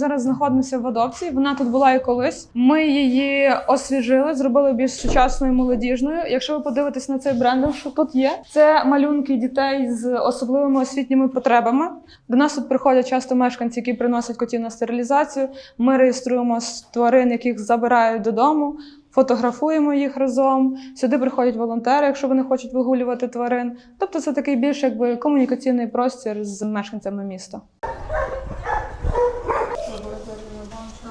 зараз знаходимося в адопції. Вона тут була і колись. Ми її освіжили, зробили більш сучасною, молодіжною. Якщо ви подивитесь на цей брендинг, що тут є, це малюнки дітей з особливими освітніми потребами. До нас тут приходять часто мешканці, які приносять котів на стерилізацію. Ми реєструємо тварин, яких забирають додому. Фотографуємо їх разом. Сюди приходять волонтери, якщо вони хочуть вигулювати тварин. Тобто це такий більш якби комунікаційний простір з мешканцями міста.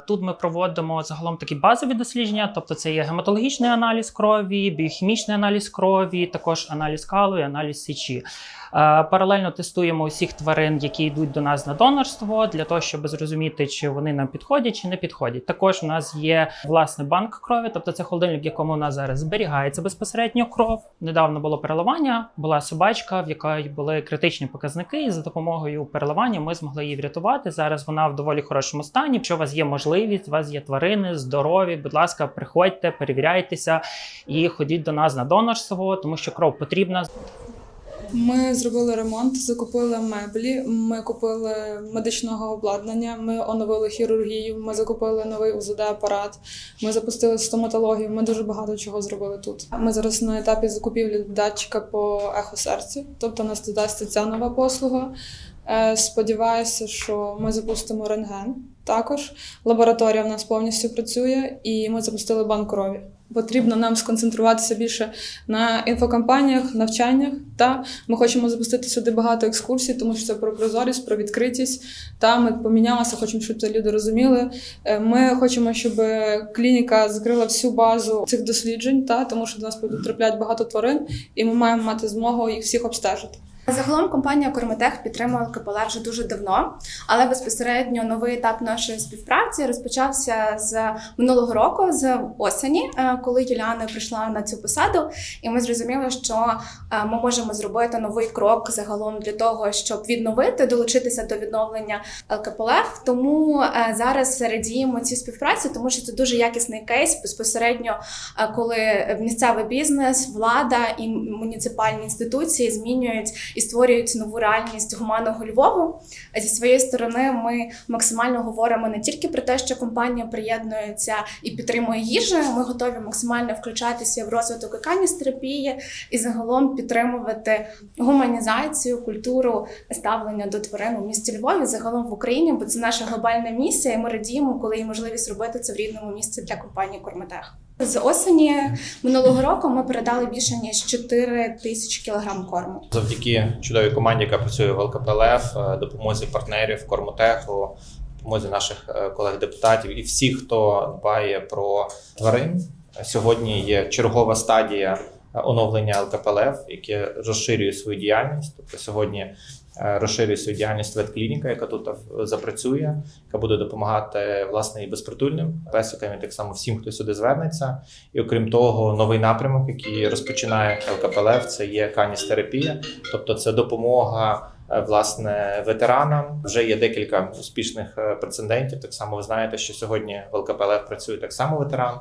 Тут ми проводимо загалом такі базові дослідження, тобто це є гематологічний аналіз крові, біохімічний аналіз крові, також аналіз калу і аналіз сечі. Е, Паралельно тестуємо усіх тварин, які йдуть до нас на донорство, для того, щоб зрозуміти, чи вони нам підходять, чи не підходять. Також у нас є власне банк крові, тобто це холодильник, в якому у нас зараз зберігається безпосередньо кров. Недавно було переливання, була собачка, в якої були критичні показники, і за допомогою переливання ми змогли її врятувати. Зараз вона в доволі хорошому стані. Якщо у вас є можливість, у вас є тварини, здорові, будь ласка, приходьте, перевіряйтеся і ходіть до нас на донорство, тому що кров потрібна. Ми зробили ремонт, закупили меблі, ми купили медичного обладнання, ми оновили хірургію, ми закупили новий УЗД-апарат, ми запустили стоматологію. Ми дуже багато чого зробили тут. Ми зараз на етапі закупівлі датчика по ехосерцю, тобто нас додасться ця нова послуга. Е, Сподіваюся, що ми запустимо рентген. Також лабораторія в нас повністю працює, і ми запустили банк крові. Потрібно нам сконцентруватися більше на інфокампаніях, навчаннях. Та ми хочемо запустити сюди багато екскурсій, тому що це про прозорість, про відкритість. Та ми помінялися, хочемо, щоб це люди розуміли. Е, Ми хочемо, щоб клініка закрила всю базу цих досліджень, та тому що до нас трапляти багато тварин, і ми маємо мати змогу їх всіх обстежити. Загалом компанія Кормотех підтримує КПЛ вже дуже давно, але безпосередньо новий етап нашої співпраці розпочався з минулого року, з осені, е, коли Юліана прийшла на цю посаду, і ми зрозуміли, що е, ми можемо зробити новий крок загалом для того, щоб відновити, долучитися до відновлення ЛКПЛФ. Тому е, зараз радіємо цій співпраці, тому що це дуже якісний кейс безпосередньо, коли місцевий бізнес, влада і муніципальні інституції змінюють і створюють нову реальність гуманного Львову. Зі своєї сторони, ми максимально говоримо не тільки про те, що компанія приєднується і підтримує їжу. Ми готові максимально включатися в розвиток і каністерапії і загалом підтримувати гуманізацію, культуру ставлення до тварин у місті Львові, загалом в Україні, бо це наша глобальна місія. І ми радіємо, коли є можливість робити це в рідному місці для компанії Корматех. З осені минулого року ми передали більше ніж 4 тисячі кілограм корму. Завдяки чудовій команді, яка працює в ЛКПЛФ, е, допомозі партнерів, Кормотеху, допомозі наших е, колег-депутатів і всіх, хто дбає про тварин. Сьогодні є чергова стадія е, оновлення ЛКПЛФ, яке розширює свою діяльність. Тобто сьогодні розширює свою діяльність ветклініка, яка тут е, запрацює, яка буде допомагати власне і безпритульним песикам, і так само всім, хто сюди звернеться. І окрім того, новий напрямок, який розпочинає ЛКПЛФ, це є каністерапія, тобто це допомога. е, Власне, ветеранам вже є декілька успішних е, прецедентів. Так само ви знаєте, що сьогодні в ЛКПЛФ працює так само ветеран.